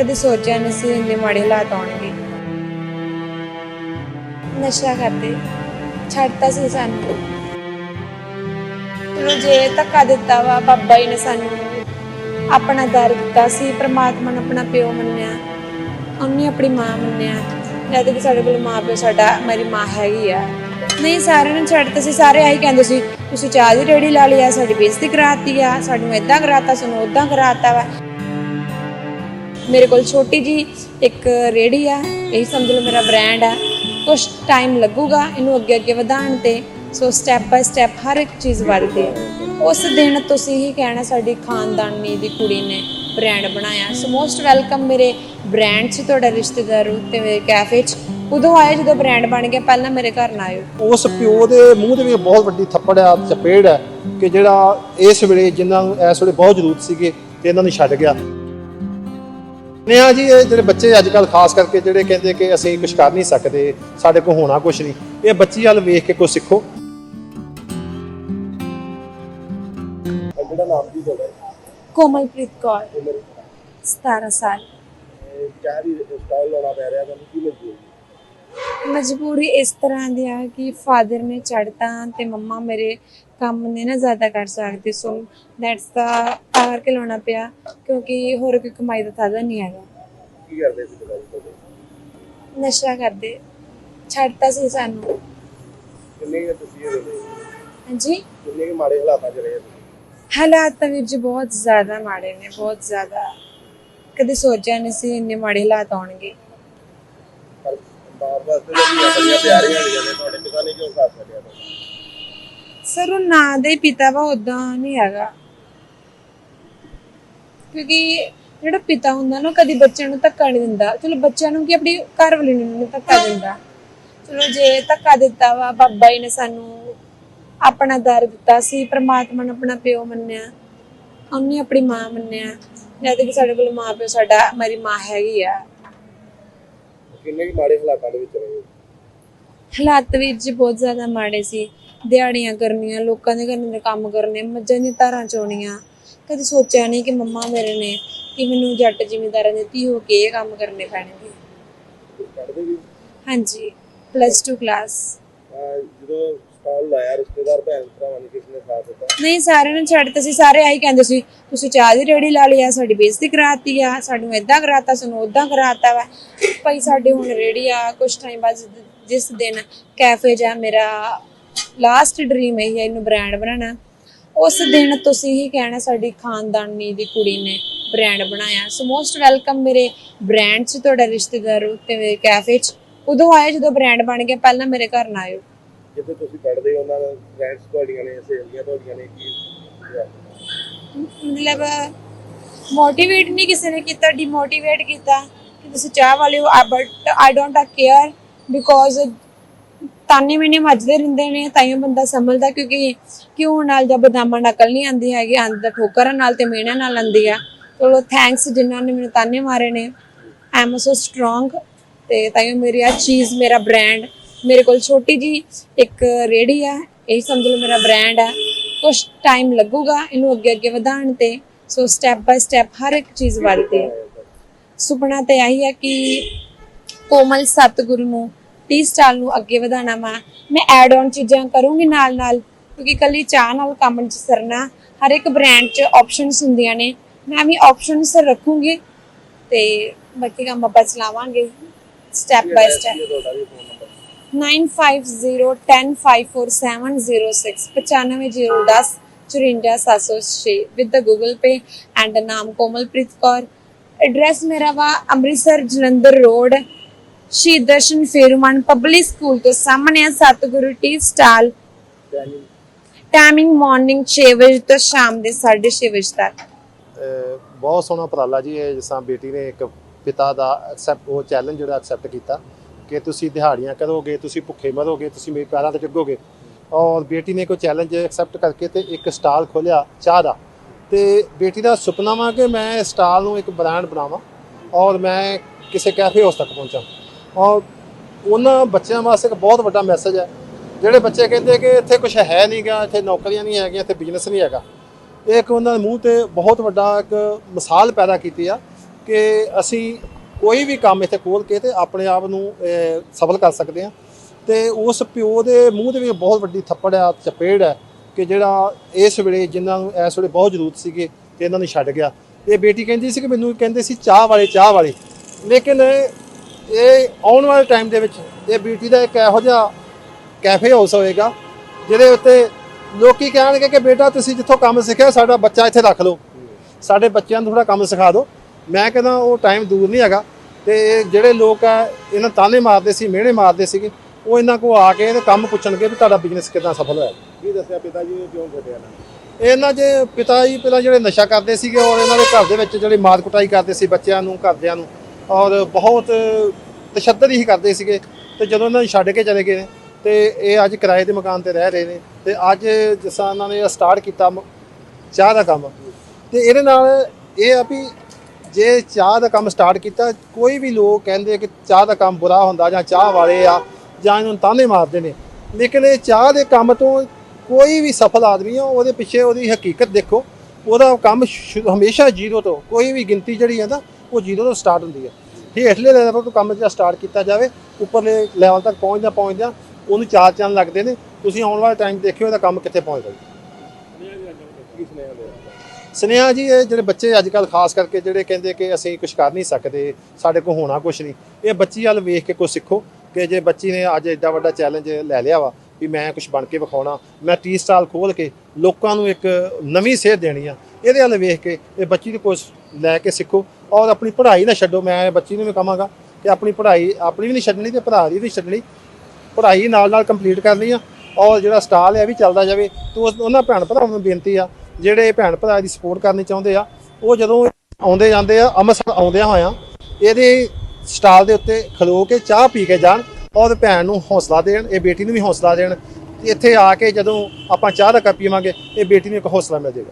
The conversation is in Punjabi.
ਕਦੇ ਸੋਚਿਆ ਨਹੀਂ ਸੀ ਇੰਨੇ ਮਾੜੇ ਹਾਲਾਤ ਆਉਣਗੇ। ਨਸ਼ਾ ਕਰਦੇ ਛੱਡਤਾ ਸੀ ਸਾਨੂੰ। ਚਲੋ ਜੇ ਧੱਕਾ ਦਿੱਤਾ ਵਾ, ਬਾਬਾ ਜੀ ਨੇ ਸਾਨੂੰ ਆਪਣਾ ਦਰ ਦਿੱਤਾ ਸੀ, ਪ੍ਰਮਾਤਮਾ ਨੇ ਆਪਣਾ ਪਿਓ ਮੰਨਿਆ, ਉਹਨੇ ਆਪਣੀ ਮਾਂ ਮੰਨਿਆ। ਜਦ ਕਿ ਸਾਡੇ ਕੋਲ ਮਾਂ ਪਿਓ, ਸਾਡਾ ਮੇਰੀ ਮਾਂ ਹੈਗੀ ਆ। ਨਹੀਂ, ਸਾਰਿਆਂ ਨੇ ਛੱਡਤਾ ਸੀ, ਸਾਰੇ ਆਹੀ ਕਹਿੰਦੇ ਸੀ, ਤੁਸੀਂ ਚਾਹ ਦੀ ਰੇੜੀ ਲਾ ਲਈ ਆ, ਸਾਡੀ ਬੇਇੱਜ਼ਤੀ ਕਰਾਤੀ ਆ, ਸਾਨੂੰ ਏਦਾਂ ਕਰਾਤਾ, ਸਾਨੂੰ ਉਦਾਂ ਕਰਾਤਾ ਵਾ। ਮੇਰੇ ਕੋਲ ਛੋਟੀ ਜੀ ਇੱਕ ਰੇੜੀ ਆ, ਇਹ ਸਮਝ ਲਓ ਮੇਰਾ ਬ੍ਰਾਂਡ ਆ। ਕੁਝ ਟਾਈਮ ਲੱਗੂਗਾ ਇਹਨੂੰ ਅੱਗੇ ਅੱਗੇ ਵਧਾਉਣ ਤੇ। ਸੋ ਸਟੈਪ ਬਾਈ ਸਟੈਪ ਹਰ ਇੱਕ ਚੀਜ਼ ਵੱਧਦੀ ਹੈ ਉਸ ਦਿਨ ਤੁਸੀਂ ਹੀ ਕਹਿਣਾ ਸਾਡੀ ਖਾਨਦਾਨੀ ਦੀ ਕੁੜੀ ਨੇ ਬ੍ਰਾਂਡ ਬਣਾਇਆ। ਸੋ ਮੋਸਟ ਵੈਲਕਮ ਮੇਰੇ ਬ੍ਰਾਂਡ 'ਚ, ਤੁਹਾਡਾ ਰਿਸ਼ਤੇਦਾਰ ਤੇ ਮੇਰੇ ਕੈਫੇ 'ਚ। ਉਦੋਂ ਆਏ ਜਦੋਂ ਬ੍ਰਾਂਡ ਬਣ ਗਿਆ, ਪਹਿਲਾਂ ਮੇਰੇ ਘਰ ਨਾ ਆਇਓ। ਉਸ ਪਿਓ ਦੇ ਮੂੰਹ ਦੇ ਵੀ ਬਹੁਤ ਵੱਡੀ ਥੱਪੜ ਆ, ਚਪੇੜ ਹੈ ਕਿ ਜਿਹੜਾ ਇਸ ਵੇਲੇ ਜਿਨ੍ਹਾਂ ਨੂੰ ਇਸ ਵੇਲੇ ਬਹੁਤ ਜ਼ਰੂਰਤ ਸੀਗੇ ਤੇ ਇਹਨਾਂ ਨੂੰ ਛੱਡ ਗਿਆ। ਨੇ ਆ ਜੀ ਇਹ ਜਿਹੜੇ ਬੱਚੇ ਅੱਜ ਕੱਲ ਖਾਸ ਕਰਕੇ ਜਿਹੜੇ ਕਹਿੰਦੇ ਕਿ ਅਸੀਂ ਕੁਝ ਕਰ ਨਹੀਂ ਸਕਦੇ ਸਾਡੇ ਕੋਲ ਹੋਣਾ ਕੁਝ ਨਹੀਂ ਇਹ ਬੱਚੀ ਵੱਲ ਵੇਖ ਕੇ ਕੁਝ ਸਿੱਖੋ। ਜਿਹੜਾ ਨਾਮ ਕੋਮਲਪ੍ਰੀਤ ਕੌਰ 17 ਸਾਲ। ਚਾਹ ਦੀ ਸਟਾਈਲ ਲਾਉਣਾ ਪੈ ਰਿਹਾ ਤੁਹਾਨੂੰ ਕੀ ਮਜਬੂਰੀ ਇਸ ਤਰ੍ਹਾਂ ਦੀ ਆ ਕਿ ਫਾਦਰ ਨੇ ਛੱਡਤਾ ਤੇ ਮੰਮਾ ਮੇਰੇ ਕੰਮ ਨੇ ਨਾ ਜ਼ਿਆਦਾ ਕਰ ਸਕਦੇ। ਸੋ ਦੈਟਸ ਦਾ ਤਾਂ ਕਰਕੇ ਲਾਉਣਾ ਪਿਆ ਕਿਉਂਕਿ ਹੋਰ ਕੋਈ ਕਮਾਈ ਦਾ ਸਾਧਨ ਨਹੀਂ ਹੈਗਾ। ਕੀ ਕਰਦੇ ਸੀ ਨਸ਼ਾ ਕਰਦੇ। ਛੱਡਤਾ ਸੀ ਸਾਨੂੰ। ਕਿੰਨੇ ਕੁ ਤੁਸੀਂ ਇਹ ਵੇਲੇ ਹਾਂਜੀ? ਕਿੰਨੇ ਕੁ ਮਾੜੇ ਹਾਲਾਤਾਂ 'ਚ ਰਹੇ ਤੁਸੀਂ ਹਾਲਾਤ ਤਾਂ ਵੀਰ ਜੀ ਬਹੁਤ ਜ਼ਿਆਦਾ ਮਾੜੇ ਨੇ ਬਹੁਤ ਜ਼ਿਆਦਾ। ਕਦੇ ਸੋਚਿਆ ਨਹੀਂ ਸੀ ਇੰਨੇ ਮਾੜੇ ਹਾਲਾਤ ਆਉਣਗੇ। ਪਰ ਬਾਪ ਵਾਸਤੇ ਤਾਂ ਆਪਣੀਆਂ ਤਿਆਰੀਆਂ ਹੋਈਆਂ ਨੇ, ਤੁਹਾਡੇ ਪਿਤਾ ਨੇ ਕਿਉਂ ਸਾਥ ਛੱਡਿਆ ਤੁਹਾਨੂੰ? ਸਰ, ਉਹ ਨਾਂ ਦੇ ਪਿਤਾ ਵਾ ਉਦਾਂ ਨਹੀਂ ਹੈਗਾ। ਕਿਉਂਕਿ ਜਿਹੜਾ ਪਿਤਾ ਹੁੰਦਾ ਨਾ, ਉਹ ਕਦੀ ਬੱਚਿਆਂ ਨੂੰ ਧੱਕਾ ਨਹੀਂ ਦਿੰਦਾ। ਚਲੋ, ਬੱਚਿਆਂ ਨੂੰ ਕੀ, ਆਪਣੀ ਘਰ ਵਾਲੀ ਨੂੰ ਧੱਕਾ ਦਿੰਦਾ। ਚਲੋ, ਜੇ ਧੱਕਾ ਦਿੱਤਾ ਵਾ, ਬਾਬਾ ਜੀ ਨੇ ਸਾਨੂੰ ਆਪਣਾ ਦਰ ਦਿੱਤਾ ਸੀ, ਪ੍ਰਮਾਤਮਾ ਨੇ ਆਪਣਾ ਪਿਓ ਮੰਨਿਆ। ਉਹਨੇ ਆਪਣੀ ਮਾਂ ਮੰਨਿਆ। ਜਦ ਕਿ ਸਾਡੇ ਕੋਲ ਮਾਂ ਪਿਓ, ਸਾਡਾ, ਮੇਰੀ ਮਾਂ ਹੈਗੀ ਆ। ਕਿੰਨੇ ਕੁ ਮਾੜੇ ਹਾਲਾਤਾਂ ਦੇ ਵਿੱਚ ਰਹੇ ਹੋ? ਹਾਲਾਤ ਵੀ ਜੀ ਬਹੁਤ ਜ਼ਿਆਦਾ ਮਾੜੇ ਸੀ। ਦਿਹਾੜੀਆਂ ਕਰਨੀਆਂ ਲੋਕਾਂ ਦੇ ਘਰਾਂ ਦੇ ਕੰਮ ਕਰਨੇ ਮੱਝਾਂ ਦੀਆਂ ਧਾਰਾਂ ਚੋਣੀਆਂ। ਕਦੇ ਸੋਚਿਆ ਨਹੀਂ ਕਿ ਮੰਮਾ ਮੇਰੇ ਨੇ ਕਿ ਮੈਨੂੰ ਜੱਟ ਜ਼ਿਮੀਂਦਾਰਾਂ ਦੀ ਧੀ ਹੋ ਕੇ ਇਹ ਕੰਮ ਕਰਨੇ ਪੈਣਗੇ। ਪੜ੍ਹਦੇ ਵੀ ਹਾਂਜੀ ਪਲੱਸ 2 ਕਲਾਸ ਅਹ ਜਦੋਂ ਸਟਾਲ ਲਾਇਆ, ਰਿਸ਼ਤੇਦਾਰ, ਭੈਣ ਭਰਾਵਾਂ ਨੇ ਕਿਸ ਨੇ ਸਾਥ ਦਿੱਤਾ? ਨਹੀਂ, ਸਾਰਿਆਂ ਨੇ ਛੱਡਤਾ ਸੀ, ਸਾਰੇ ਆਹੀ ਕਹਿੰਦੇ ਸੀ, ਤੁਸੀਂ ਚਾਹ ਦੀ ਰੇੜੀ ਲਾ ਲਈ ਆ, ਸਾਡੀ ਬੇਇੱਜ਼ਤੀ ਕਰਾਤੀ ਆ, ਸਾਨੂੰ ਏਦਾਂ ਕਰਾਤਾ, ਸਾਨੂੰ ਉਦਾਂ ਕਰਾਤਾ ਵਾ। ਭਾਈ, ਸਾਡੇ ਹੁਣ ਰੇੜੀ ਆ ਕੁਝ ਟਾਈਮ ਬਾਅਦ ਜਿਸ- ਦਿਨ ਕੈਫੇ ਜਾ ਮੇਰਾ ਲਾਸਟ ਡ੍ਰੀਮ ਹੈ ਇਹਨੂੰ ਬ੍ਰਾਂਡ ਬਣਾਉਣਾ। ਉਸ ਦਿਨ ਤੁਸੀਂ ਹੀ ਕਹਿਣਾ, ਸਾਡੀ ਖਾਨਦਾਨੀ ਦੀ ਕੁੜੀ ਨੇ ਬ੍ਰਾਂਡ ਬਣਾਇਆ। ਸੋ ਮੋਸਟ ਵੈਲਕਮ ਮੇਰੇ ਬ੍ਰਾਂਡ 'ਚ ਤੁਹਾਡਾ ਰਿਸ਼ਤੇਦਾਰ ਤੇ ਮੇਰੇ ਕੈਫੇ 'ਚ। ਉਦੋਂ ਆਏ ਜਦੋਂ ਬ੍ਰਾਂਡ ਬਣ ਗਿਆ, ਪਹਿਲਾਂ ਮੇਰੇ ਘਰ ਨਾ ਆਇਓ। ਜਿੱਥੇ ਤੁਸੀਂ ਪੜ੍ਹਦੇ ਹੋ, ਉਹਨਾਂ ਦੇ ਫਰੈਂਡਸ ਤੁਹਾਡੀਆਂ ਨੇ, ਸਹੇਲੀਆਂ ਤੁਹਾਡੀਆਂ ਨੇ, ਕੀ ਮਤਲਬ ਮੋਟੀਵੇਟ ਨਹੀਂ ਕਿਸੇ ਨੇ ਕੀਤਾ ਡੀਮੋਟੀਵੇਟ ਕੀਤਾ ਕਿ ਤੁਸੀਂ ਚਾਹ ਵਾਲੇ ਹੋ but I don't care because ਤਾਨੇ ਮੈਨੇ ਮੱਜਦੇ ਰਹਿੰਦੇ ਨੇ ਤਾਈਓ ਬੰਦਾ ਸਮਝਦਾ ਕਿਉਂਕਿ ਕਿਉਂ ਨਾਲ ਜਾਂ ਬਦਾਮਾਂ ਨਕਲ ਨਹੀਂ ਆਂਦੀ ਹੈਗੀ ਅੰਦ ਦਾ ਠੋਕਰਾਂ ਨਾਲ ਤੇ ਮਿਹਣਿਆਂ ਨਾਲ ਆਂਦੀ ਆ। ਚਲੋ ਥੈਂਕਸ ਜਿਨ੍ਹਾਂ ਨੇ ਮੈਨੂੰ ਤਾਨੇ ਮਾਰੇ ਨੇ। ਆਈ ਐਮ ਸੋ ਸਟਰੋਂਗ ਤੇ ਤਾਈਓ ਮੇਰੀ ਆ ਚੀਜ਼ ਮੇਰਾ ਬ੍ਰਾਂਡ ਮੇਰੇ ਕੋਲ ਛੋਟੀ ਜੀ ਇੱਕ ਰੇੜੀ ਆ, ਇਹ ਸਮਝ ਲਓ ਮੇਰਾ ਬ੍ਰਾਂਡ ਆ। ਕੁਝ ਟਾਈਮ ਲੱਗੂਗਾ ਇਹਨੂੰ ਅੱਗੇ ਅੱਗੇ ਵਧਾਉਣ ਤੇ। ਸੋ ਸਟੈਪ ਬਾਈ ਸਟੈਪ ਹਰ ਇੱਕ ਚੀਜ਼ ਵੱਧਦੀ ਹੈ ਸੁਪਨਾ ਤੇ ਆਹੀ ਹੈ ਕਿ ਕੋਮਲ ਸਤਿਗੁਰੂ ਨੂੰ ਟੀ ਸਟਾਲ ਨੂੰ ਅੱਗੇ ਵਧਾਉਣਾ ਵਾ। ਮੈਂ ਐਡ ਆਨ ਚੀਜ਼ਾਂ ਕਰੂੰਗੀ ਨਾਲ ਨਾਲ, ਕਿਉਂਕਿ ਕੱਲੀ ਚਾਹ ਨਾਲ ਕੰਮ 'ਚ ਸਰਨਾ, ਹਰ ਇੱਕ ਬ੍ਰਾਂਡ 'ਚ ਆਪਸ਼ਨਸ ਹੁੰਦੀਆਂ ਨੇ। ਮੈਂ ਵੀ ਆਪਸ਼ਨਸ ਰੱਖੂੰਗੀ ਤੇ ਬਾਕੀ ਕੰਮ ਆਪਾਂ ਚਲਾਵਾਂਗੇ। ਸਟੈਪ ਬਾਈ ਸਟੈਪ ਇਹ ਤੁਹਾਡਾ ਵੀ phone number 9501054706 95010 54706 with the Google Pay and the ਨਾਮ ਕੋਮਲਪ੍ਰੀਤ ਕੌਰ ਐਡਰੈਸ ਮੇਰਾ ਵਾ ਅੰਮ੍ਰਿਤਸਰ ਜਲੰਧਰ ਰੋਡ ਸ਼ਹੀਦ ਦਰਸ਼ਨ ਫੇਰੂਮਨ ਪਬਲਿਕ ਸਕੂਲ ਤੋਂ ਸਾਹਮਣੇ ਆ ਸਤਿਗੁਰੂ ਟੀ ਸਟਾਲ ਟਾਈਮਿੰਗ ਮਾਰਨਿੰਗ 6 ਵਜੇ ਤੋਂ ਸ਼ਾਮ ਦੇ 6:30 ਵਜੇ ਤੱਕ ਅਹ ਬਹੁਤ ਸੋਹਣਾ ਉਪਰਾਲਾ ਜੀ ਇਹ ਜਿਸਾਂ ਬੇਟੀ ਨੇ ਇੱਕ ਪਿਤਾ ਦਾ ਐਕਸੈਪਟ ਉਹ ਚੈਲੰਜ ਜਿਹੜਾ ਐਕਸੈਪਟ ਕੀਤਾ ਕਿ ਤੁਸੀਂ ਦਿਹਾੜੀਆਂ ਕਰੋਗੇ, ਤੁਸੀਂ ਭੁੱਖੇ ਮਰੋਗੇ, ਤੁਸੀਂ ਮੇਰੇ ਪੈਰਾਂ ਤੇ ਡਿੱਗੋਗੇ ਔਰ ਬੇਟੀ ਨੇ ਕੋਈ ਚੈਲੰਜ ਐਕਸੈਪਟ ਕਰਕੇ ਤੇ ਇੱਕ ਸਟਾਲ ਖੋਲਿਆ ਚਾਹ ਦਾ। ਤੇ ਬੇਟੀ ਦਾ ਸੁਪਨਾ ਵਾ ਕਿ ਮੈਂ ਇਸ ਸਟਾਲ ਨੂੰ ਇੱਕ ਬ੍ਰਾਂਡ ਬਣਾਵਾਂ ਔਰ ਮੈਂ ਕਿਸੇ ਕੈਫੇ ਹਾਊਸ ਤੱਕ ਪਹੁੰਚਾਂ। ਔਰ ਉਹਨਾਂ ਬੱਚਿਆਂ ਵਾਸਤੇ ਇੱਕ ਬਹੁਤ ਵੱਡਾ ਮੈਸੇਜ ਹੈ। ਜਿਹੜੇ ਬੱਚੇ ਕਹਿੰਦੇ ਕਿ ਇੱਥੇ ਕੁਝ ਹੈ ਨਹੀਂਗਾ, ਇੱਥੇ ਨੌਕਰੀਆਂ ਨਹੀਂ ਹੈਗੀਆਂ, ਇੱਥੇ ਬਿਜ਼ਨਸ ਨਹੀਂ ਹੈਗਾ। ਇਹ ਇੱਕ ਉਹਨਾਂ ਦੇ ਮੂੰਹ ਤੇ ਬਹੁਤ ਵੱਡਾ ਇੱਕ ਮਿਸਾਲ ਪੈਦਾ ਕੀਤੀ ਆ ਕਿ ਅਸੀਂ ਕੋਈ ਵੀ ਕੰਮ ਇੱਥੇ ਖੋਲ ਕੇ ਤੇ ਆਪਣੇ ਆਪ ਨੂੰ ਸਫਲ ਕਰ ਸਕਦੇ ਹਾਂ ਤੇ ਉਸ ਪਿਓ ਦੇ ਮੂੰਹ ਦੇ ਵਿੱਚ ਬਹੁਤ ਵੱਡੀ ਥੱਪੜ ਆ, ਚਪੇੜ ਹੈ ਕਿ ਜਿਹੜਾ ਇਸ ਵੇਲੇ ਜਿਨ੍ਹਾਂ ਨੂੰ ਇਸ ਵੇਲੇ ਬਹੁਤ ਜ਼ਰੂਰਤ ਸੀਗੇ ਤੇ ਇਹਨਾਂ ਨੂੰ ਛੱਡ ਗਿਆ। ਇਹ ਬੇਟੀ ਕਹਿੰਦੀ ਸੀ ਕਿ ਮੈਨੂੰ ਕਹਿੰਦੇ ਸੀ ਚਾਹ ਵਾਲੇ ਚਾਹ ਵਾਲੇ। ਲੇਕਿਨ ਇਹ ਆਉਣ ਵਾਲੇ ਟਾਈਮ ਦੇ ਵਿੱਚ ਇਹ ਬੇਟੀ ਦਾ ਇੱਕ ਇਹੋ ਜਿਹਾ ਕੈਫੇ ਹਾਊਸ ਹੋਏਗਾ, ਜਿਹਦੇ ਉੱਤੇ ਲੋਕੀ ਕਹਿਣਗੇ ਕਿ ਬੇਟਾ ਤੁਸੀਂ ਜਿੱਥੋਂ ਕੰਮ ਸਿੱਖਿਆ, ਸਾਡਾ ਬੱਚਾ ਇੱਥੇ ਰੱਖ ਲਓ। ਸਾਡੇ ਬੱਚਿਆਂ ਨੂੰ ਥੋੜਾ ਕੰਮ ਸਿਖਾ ਦਿਓ। ਮੈਂ ਕਹਿੰਦਾ ਉਹ ਟਾਈਮ ਦੂਰ ਨਹੀਂ ਹੈਗਾ ਤੇ ਇਹ ਜਿਹੜੇ ਲੋਕ ਆ ਇਹਨਾਂ ਤਾਨੇ ਮਾਰਦੇ ਸੀ ਮਿਹਣੇ ਮਾਰਦੇ ਸੀਗੇ ਉਹ ਇਹਨਾਂ ਕੋ ਆ ਕੇ ਇਹਦੇ ਕੰਮ ਪੁੱਛਣਗੇ ਵੀ ਤੁਹਾਡਾ ਬਿਜ਼ਨਸ ਕਿਦਾਂ ਸਫਲ ਹੋਇਆ। ਕੀ ਦੱਸਿਆ ਪਿਤਾ ਜੀ ਕਿਉਂ ਛੱਡਿਆ ਨਾ? ਇਹਨਾਂ ਦੇ ਪਿਤਾ ਜੀ ਪਹਿਲਾਂ ਜਿਹੜੇ ਨਸ਼ਾ ਕਰਦੇ ਸੀਗੇ ਔਰ ਇਹਨਾਂ ਦੇ ਘਰ ਦੇ ਵਿੱਚ ਜਿਹੜੇ ਮਾਰ ਕੁਟਾਈ ਕਰਦੇ ਸੀ ਬੱਚਿਆਂ ਨੂੰ ਘਰਦਿਆਂ ਨੂੰ ਔਰ ਬਹੁਤ ਤਸ਼ੱਦਦ ਹੀ ਕਰਦੇ ਸੀਗੇ ਤੇ ਜਦੋਂ ਇਹਨਾਂ ਨੂੰ ਛੱਡ ਕੇ ਚਲੇ ਗਏ ਨੇ ਤੇ ਇਹ ਅੱਜ ਕਿਰਾਏ ਦੇ ਮਕਾਨ ਤੇ ਰਹਿ ਰਹੇ ਨੇ ਤੇ ਅੱਜ ਜਿਸ ਇਹਨਾਂ ਨੇ ਸਟਾਰਟ ਕੀਤਾ ਚਾਹ ਦਾ ਕੰਮ। ਤੇ ਇਹਦੇ ਨਾਲ ਇਹ ਆ ਵੀ ਜੇ ਚਾਹ ਦਾ ਕੰਮ ਸਟਾਰਟ ਕੀਤਾ, ਕੋਈ ਵੀ ਲੋਕ ਕਹਿੰਦੇ ਕਿ ਚਾਹ ਦਾ ਕੰਮ ਬੁਰਾ ਹੁੰਦਾ ਜਾਂ ਚਾਹ ਵਾਲੇ ਆ ਜਾਂ ਇਹਨਾਂ ਨੂੰ ਤਾਨੇ ਮਾਰਦੇ ਨੇ। ਲੇਕਿਨ ਇਹ ਚਾਹ ਦੇ ਕੰਮ ਤੋਂ ਕੋਈ ਵੀ ਸਫਲ ਆਦਮੀ ਆ, ਉਹਦੇ ਪਿੱਛੇ ਉਹਦੀ ਹਕੀਕਤ ਦੇਖੋ। ਉਹਦਾ ਕੰਮ ਸ਼ੁ- ਹਮੇਸ਼ਾ ਜ਼ੀਰੋ ਤੋਂ, ਕੋਈ ਵੀ ਗਿਣਤੀ ਜਿਹੜੀ ਹੈ ਨਾ, ਉਹ ਜ਼ੀਰੋ ਤੋਂ ਸਟਾਰਟ ਹੁੰਦੀ ਹੈ ਹੇਠਲੇ ਲੈਵਲ ਤੋਂ ਕੰਮ ਜਿਹੜਾ ਸਟਾਰਟ ਕੀਤਾ ਜਾਵੇ, ਉੱਪਰਲੇ ਲੈਵਲ ਤੱਕ ਪਹੁੰਚਦਾ ਪਹੁੰਚਦਾ ਉਹਨੂੰ ਚਾਰ ਚੰਨ ਲੱਗਦੇ ਨੇ। ਤੁਸੀਂ ਆਉਣ ਵਾਲੇ ਟਾਈਮ ਦੇਖਿਓ ਇਹਦਾ ਕੰਮ ਕਿੱਥੇ ਪਹੁੰਚਦਾ ਜੀ। ਸੁਨੇਹਾ ਜੀ, ਇਹ ਜਿਹੜੇ ਬੱਚੇ ਅੱਜ ਕੱਲ ਖਾਸ ਕਰਕੇ ਜਿਹੜੇ ਕਹਿੰਦੇ ਕਿ ਅਸੀਂ ਕੁਝ ਕਰ ਨਹੀਂ ਸਕਦੇ, ਸਾਡੇ ਕੋਲ ਹੋਣਾ ਕੁਝ ਨਹੀਂ। ਇਹ ਬੱਚੀ ਵੱਲ ਵੇਖ ਕੇ ਕੁਝ ਸਿੱਖੋ ਕਿ ਜੇ ਬੱਚੀ ਨੇ ਅੱਜ ਐਡਾ ਵੱਡਾ ਚੈਲੰਜ ਲੈ ਲਿਆ ਵਾ ਵੀ ਮੈਂ ਕੁਝ ਬਣ ਕੇ ਵਿਖਾਉਣਾ, ਮੈਂ ਟੀ ਸਟਾਲ ਖੋਲ ਕੇ ਲੋਕਾਂ ਨੂੰ ਇੱਕ ਨਵੀਂ ਸੇਧ ਦੇਣੀ ਆ, ਇਹਦੇ ਵੱਲ ਵੇਖ ਕੇ ਇਹ ਬੱਚੀ ਨੂੰ ਕੁਝ ਲੈ ਕੇ ਸਿੱਖੋ। ਔਰ ਆਪਣੀ ਪੜ੍ਹਾਈ ਨਾ ਛੱਡੋ, ਮੈਂ ਬੱਚੀ ਨੂੰ ਵੀ ਕਹਾਂਗਾ ਕਿ ਆਪਣੀ ਪੜ੍ਹਾਈ, ਆਪਣੀ ਵੀ ਨਹੀਂ ਛੱਡਣੀ ਤੇ ਭਰਾ ਦੀ ਵੀ ਛੱਡਣੀ। ਪੜ੍ਹਾਈ ਨਾਲ ਨਾਲ ਕੰਪਲੀਟ ਕਰਨੀ ਆ, ਔਰ ਜਿਹੜਾ ਸਟਾਲ ਹੈ ਇਹ ਵੀ ਚੱਲਦਾ ਜਾਵੇ, ਤੇ ਉਸ- ਉਹਨਾਂ ਭੈਣ ਭਰਾਵਾਂ ਨੂੰ ਬੇਨਤੀ ਆ ਜਿਹੜੇ ਭੈਣ ਭਰਾ ਦੀ ਸਪੋਰਟ ਕਰਨੀ ਚਾਹੁੰਦੇ ਆ, ਉਹ ਜਦੋਂ ਆਉਂਦੇ ਜਾਂਦੇ ਆ, ਅੰਮ੍ਰਿਤਸਰ ਆਉਂਦਿਆਂ ਹੋਇਆਂ, ਇਹਦੇ ਸਟਾਲ ਦੇ ਉੱਤੇ ਖਲੋ ਕੇ ਚਾਹ ਪੀ ਕੇ ਜਾਣ ਔਰ ਭੈਣ ਨੂੰ ਹੌਸਲਾ ਦੇਣ, ਇਹ ਬੇਟੀ ਨੂੰ ਵੀ ਹੌਸਲਾ ਦੇਣ ਇੱਥੇ ਆ ਕੇ ਜਦੋਂ ਆਪਾਂ ਚਾਹ ਦਾ ਕੱਪ ਪੀਵਾਂਗੇ, ਇਹ ਬੇਟੀ ਨੂੰ ਇੱਕ ਹੌਸਲਾ ਮਿਲ ਜਾਏਗਾ।